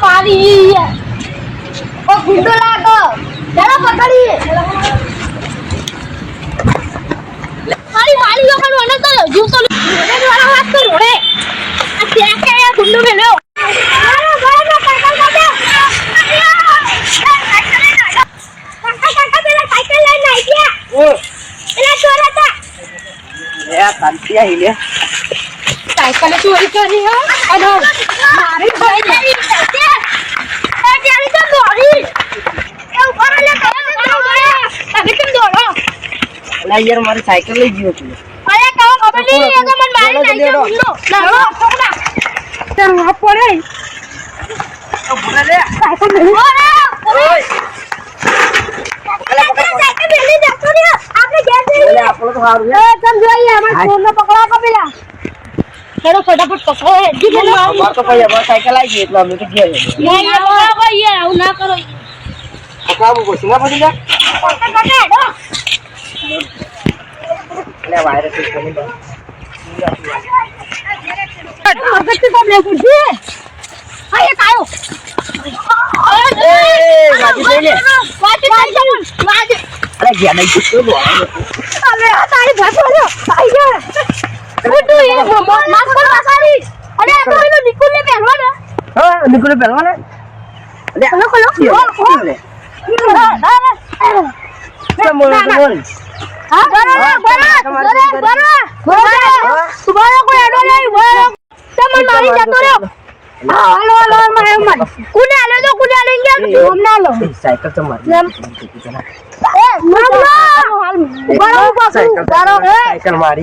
મારી ઓ ગુંડો લાગો ચાલો પકડી. મારી મારી લોકોનો અને તો જીવ તો રોડે વાળા વાત તો રોડે આ ત્યાં કે ગુંડો મેલ્યો સાયકલ ચોરી કરી હો. મારી ભાઈ તો દોડી એ ઉપર લે તમે કેમ દોડો યાર મારી સાયકલ લઈ ગયો તું અરે કાવ ખબર નહીં એ તો મને મારી નાખ્યો લેડો. ગુંડો લાવો છોકરા તાર હા પડે સાયકલ મેલી લે. સાયકલ તો નો ફટાફટ પકડો. તો સાયકલ આવી ગઈ એટલે અમે તો ઘેર. નહીં આવો આવું ના કરો. પકડાવું પડશે ના પછી અરે. અરે અરે નિકુલ ને પહેરવા ને હા, નીકળો પહેરવા ને. અલે, ખોલો ખોલો હાલો હાલો સાયકલ તો મારી.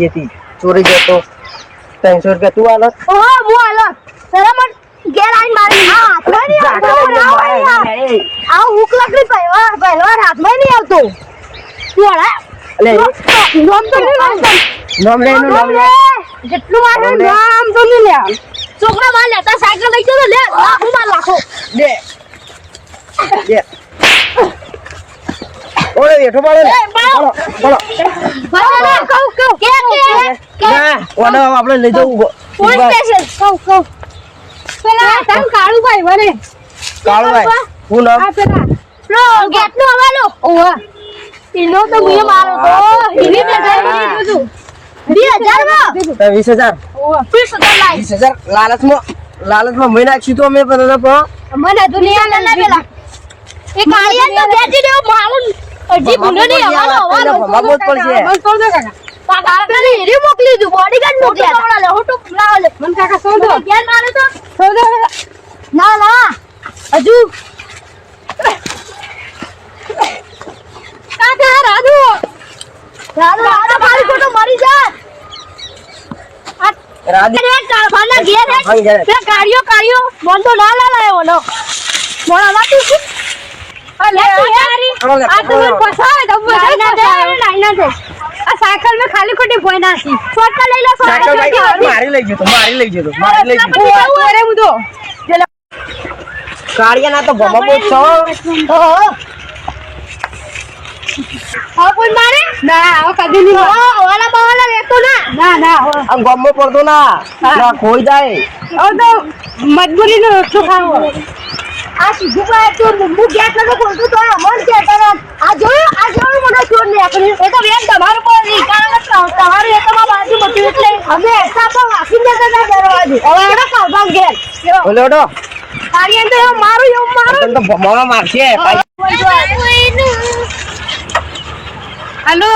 હતી. ચોરી જતો. ત્રણસો રૂપિયા તું આલો ઓહો હું આલો બરાબર ઘેર આઈને મારી. હા હાથમાં નહીં આવતો રાવ યાર એ, આ હુક લકડી પહેરવા પહેરવા હાથમાં નહીં આવતો. તું અલે, નામ તો નહીં નામ લે એનું નામ લે. જેટલું મારે નામ તો નહીં લે. છોકરા માર લેતા સાયકલ લઈ લે. લાખો માર લાખો દે દે ઓરે બેઠો પાડો એ, પાડો. બોલો બોલો કહું કહું. કે કે કે ના ઓને આપણે લઈ જવું પોલીસ સ્ટેશન. કહું કહું. પેલા તમ કાળુ ભાઈ વરે કાળુભાઈ હું નામ? આ પેલા? લો ગેટ નો હવાલો. ઓવા. તો મારો. તો બે બધું વીસ હજારમાં? તો વીસ હજાર. વીસ હજાર વીસ હજાર લાલચમાં લાલચમાં મહિના નાખશું તો અમે બધા પણ મને દુનિયા ના પેલા. એ કાળિયા તો બેઠી રહ્યો મારું ભૂલો નહીં બસ દે કાકા કાકા હીરી મોકલી દીધું બોડીગાર્ડ મોકલી દીધું. લે હોટો લાવ લે મન કાકા સો દો મારે તો સો દો ના ના હજુ કાકા રાધુ રાધુ રાધુ ખાલી ફોટો મરી જાય. રાધી અરે ઘેર હે. ભાઈ કાળિયો કાળિયો મન તો ના લાયો ઓલો. મોળા છે તો તો આ સાયકલ મેં ખાલી ખોટી ભોય નાખી. શોર્ટકટ લઈ લો સાયકલ મારી લઈ જતો મારી લઈ જતો મારી લઈ જતો અરે હું તો. કાળિયા ના તો ભમા બહુ છો. હા કોઈ મારે ના આવો કદી નહીં ઓલા બવાલા લેતો ના ના ના આમ ગમો પડતો ના ના ખોઈ જાય હવે તો મજબૂરી નો રસ્તો ખાવો આ સીધું પાય તો મુંબુ ગેસ લગો બોલતો તો મન કે તરત આ જોયું આ જોયું મને ચોર ને આપણે એ તો વેન તમારું પર નહીં કારણ કે તમારું એ તમારા બાજુ બચ્યું એટલે અમે એસા પણ વાસી જતા ના દરવાજે હવે એનો કાલબાગ ઘેર બોલો ઓડો તારી તો મારું એવું મારું તો મારશે ભાઈ હેલો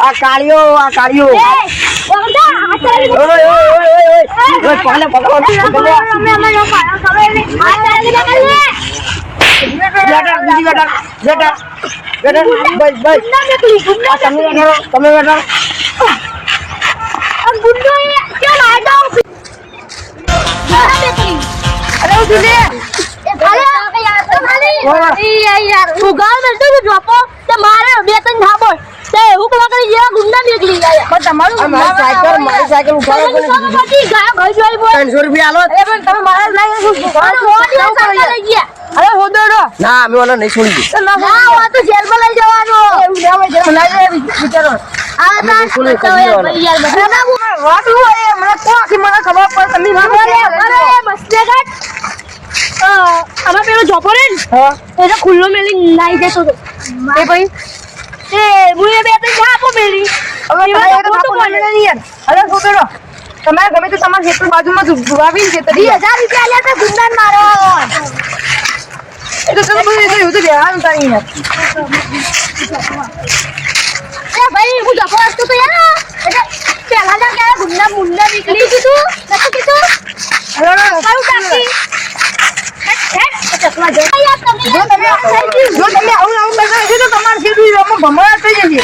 આ કાળિયો આ કાળિયો ઓય ઓય ઓય ઓય ઓય ઓય પાલે પકડો પકડો બેટા બેટા બેટા બેટા બસ બસ આ તમે બેઠો તમે બેઠો. અરે ઉઠી લે અરે યાર ઉગાડ મેં તો જોપો. તે મારે બે ત્રણ થાબો તે હુક લાકડી જેવા ગુંડા નીકળી પણ તમારું આ ઉઠાડો કોને કીધું? બધી ગાયબ થઈ જોઈ ત્રણસો રૂપિયા અરે હોદોડો ના અમે ઓલા નહીં છોડી દે. ના આ તો જેલમાં લઈ જવાનો. એવું લેવા જેલમાં લઈ જાય બિચારો આ અમે બિલકુલ ના કરી દેવાના. વાતું હોય મને કોણ મને ખબર પડે તમે અરે અરે મસ્તે કાટ અમાર પેલો જોપો રે ને હા. એ ખુલ્લો મેલી લઈ જતો હતો એ ભાઈ? એ હું એ બે ત્રણ આપો મેલી. હવે તો મને નહીં યાર. અરે છોકરો, તમારે ગમે તો તમારા ખેતર બાજુમાં જ રૂપિયા છે તો વીસ ખબર નથી હું તો બેહાલ તારી એ ભાઈ હું જખો વાંચતો તો યાર. એટલે પેલા ના ક્યારે ગુંડા મુંડા નીકળી કીધું નથી કીધું? મારું કાકી? જો તમે આવું આવું કરતા હશે તો તમારે સીધું ભમરા થઈ જશે.